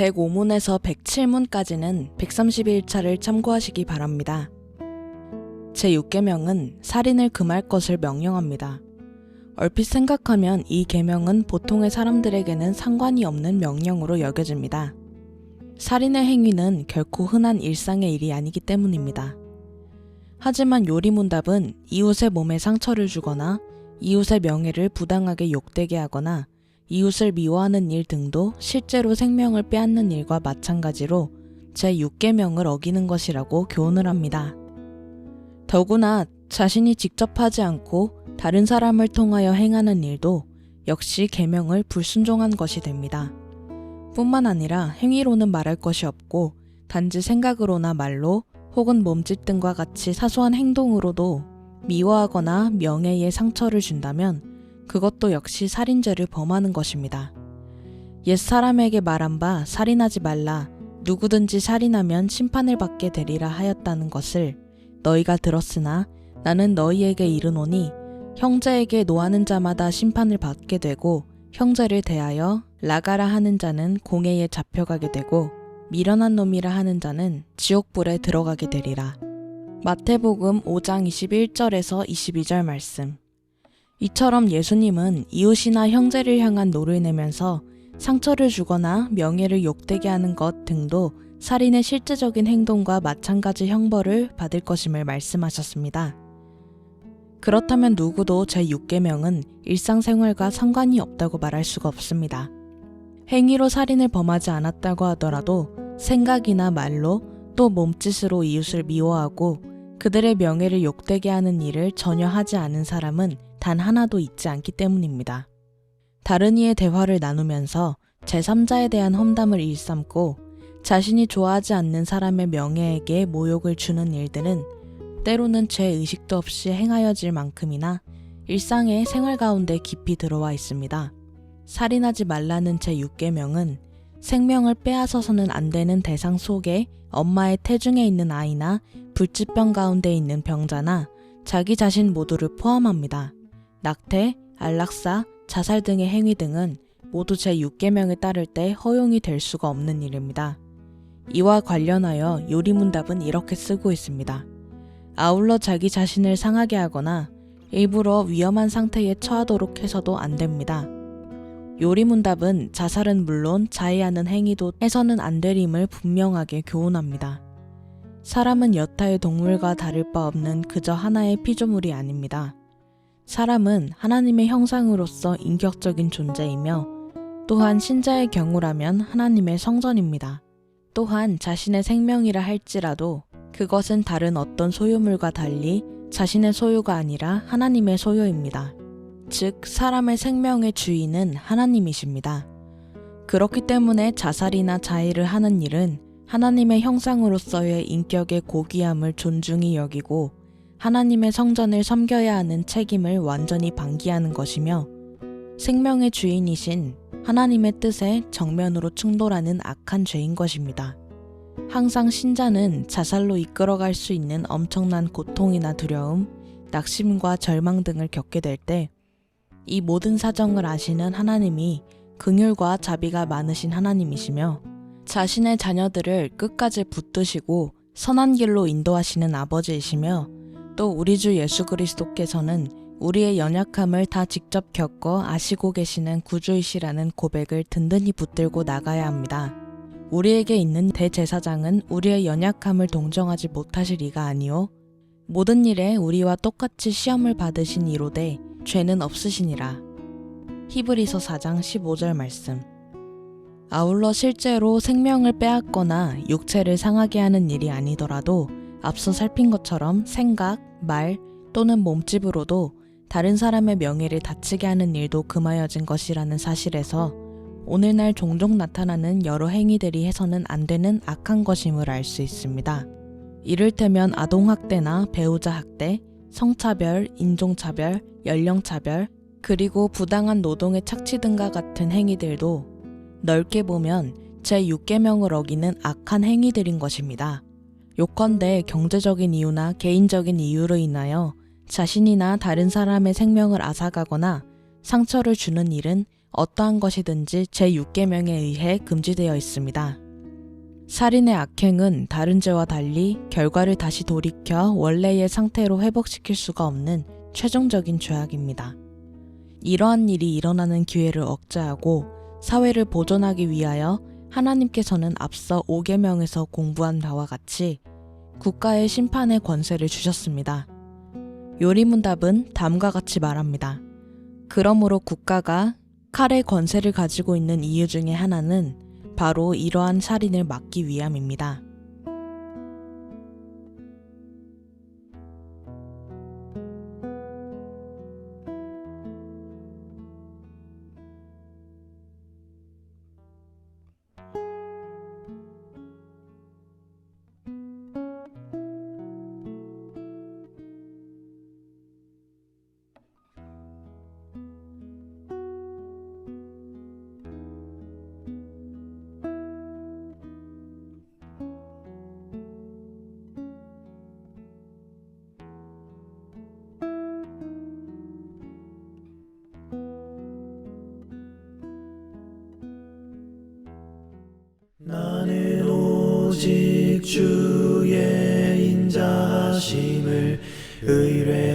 105문에서 107문까지는 131차를 참고하시기 바랍니다. 제6계명은 살인을 금할 것을 명령합니다. 얼핏 생각하면 이 계명은 보통의 사람들에게는 상관이 없는 명령으로 여겨집니다. 살인의 행위는 결코 흔한 일상의 일이 아니기 때문입니다. 하지만 요리문답은 이웃의 몸에 상처를 주거나 이웃의 명예를 부당하게 욕되게 하거나 이웃을 미워하는 일 등도 실제로 생명을 빼앗는 일과 마찬가지로 제6계명을 어기는 것이라고 교훈을 합니다. 더구나 자신이 직접 하지 않고 다른 사람을 통하여 행하는 일도 역시 계명을 불순종한 것이 됩니다. 뿐만 아니라 행위로는 말할 것이 없고 단지 생각으로나 말로 혹은 몸짓 등과 같이 사소한 행동으로도 미워하거나 명예에 상처를 준다면 그것도 역시 살인죄를 범하는 것입니다. 옛 사람에게 말한 바 살인하지 말라 누구든지 살인하면 심판을 받게 되리라 하였다는 것을 너희가 들었으나 나는 너희에게 이르노니 형제에게 노하는 자마다 심판을 받게 되고 형제를 대하여 라가라 하는 자는 공회에 잡혀가게 되고 미련한 놈이라 하는 자는 지옥불에 들어가게 되리라. 마태복음 5장 21절에서 22절 말씀. 이처럼 예수님은 이웃이나 형제를 향한 노를 내면서 상처를 주거나 명예를 욕되게 하는 것 등도 살인의 실제적인 행동과 마찬가지 형벌을 받을 것임을 말씀하셨습니다. 그렇다면 누구도 제6계명은 일상생활과 상관이 없다고 말할 수가 없습니다. 행위로 살인을 범하지 않았다고 하더라도 생각이나 말로 또 몸짓으로 이웃을 미워하고 그들의 명예를 욕되게 하는 일을 전혀 하지 않은 사람은 단 하나도 있지 않기 때문입니다. 다른 이의 대화를 나누면서 제3자에 대한 험담을 일삼고 자신이 좋아하지 않는 사람의 명예에게 모욕을 주는 일들은 때로는 죄 의식도 없이 행하여질 만큼이나 일상의 생활 가운데 깊이 들어와 있습니다. 살인하지 말라는 제 6계명은 생명을 빼앗아서는 안 되는 대상 속에 엄마의 태중에 있는 아이나 불치병 가운데 있는 병자나 자기 자신 모두를 포함합니다. 낙태, 안락사, 자살 등의 행위 등은 모두 제6계명에 따를 때 허용이 될 수가 없는 일입니다. 이와 관련하여 요리문답은 이렇게 쓰고 있습니다. 아울러 자기 자신을 상하게 하거나 일부러 위험한 상태에 처하도록 해서도 안 됩니다. 요리문답은 자살은 물론 자해하는 행위도 해서는 안 되림을 분명하게 교훈합니다. 사람은 여타의 동물과 다를 바 없는 그저 하나의 피조물이 아닙니다. 사람은 하나님의 형상으로서 인격적인 존재이며 또한 신자의 경우라면 하나님의 성전입니다. 또한 자신의 생명이라 할지라도 그것은 다른 어떤 소유물과 달리 자신의 소유가 아니라 하나님의 소유입니다. 즉, 사람의 생명의 주인은 하나님이십니다. 그렇기 때문에 자살이나 자해를 하는 일은 하나님의 형상으로서의 인격의 고귀함을 존중히 여기고 하나님의 성전을 섬겨야 하는 책임을 완전히 방기하는 것이며 생명의 주인이신 하나님의 뜻에 정면으로 충돌하는 악한 죄인 것입니다. 항상 신자는 자살로 이끌어갈 수 있는 엄청난 고통이나 두려움, 낙심과 절망 등을 겪게 될 때 이 모든 사정을 아시는 하나님이 긍휼과 자비가 많으신 하나님이시며 자신의 자녀들을 끝까지 붙드시고 선한 길로 인도하시는 아버지이시며 또 우리 주 예수 그리스도께서는 우리의 연약함을 다 직접 겪어 아시고 계시는 구주이시라는 고백을 든든히 붙들고 나가야 합니다. 우리에게 있는 대제사장은 우리의 연약함을 동정하지 못하실 이가 아니요 모든 일에 우리와 똑같이 시험을 받으신 이로되 죄는 없으시니라. 히브리서 4장 15절 말씀. 아울러 실제로 생명을 빼앗거나 육체를 상하게 하는 일이 아니더라도 앞서 살핀 것처럼 생각, 말 또는 몸집으로도 다른 사람의 명예를 다치게 하는 일도 금하여진 것이라는 사실에서 오늘날 종종 나타나는 여러 행위들이 해서는 안 되는 악한 것임을 알 수 있습니다. 이를테면 아동학대나 배우자 학대, 성차별, 인종차별, 연령차별, 그리고 부당한 노동의 착취 등과 같은 행위들도 넓게 보면 제6계명을 어기는 악한 행위들인 것입니다. 요컨대 경제적인 이유나 개인적인 이유로 인하여 자신이나 다른 사람의 생명을 앗아가거나 상처를 주는 일은 어떠한 것이든지 제6계명에 의해 금지되어 있습니다. 살인의 악행은 다른 죄와 달리 결과를 다시 돌이켜 원래의 상태로 회복시킬 수가 없는 최종적인 죄악입니다. 이러한 일이 일어나는 기회를 억제하고 사회를 보존하기 위하여 하나님께서는 앞서 5계명에서 공부한 바와 같이 국가의 심판의 권세를 주셨습니다. 요리문답은 다음과 같이 말합니다. 그러므로 국가가 칼의 권세를 가지고 있는 이유 중에 하나는 바로 이러한 살인을 막기 위함입니다. 나는 오직 주의 인자하심을 싸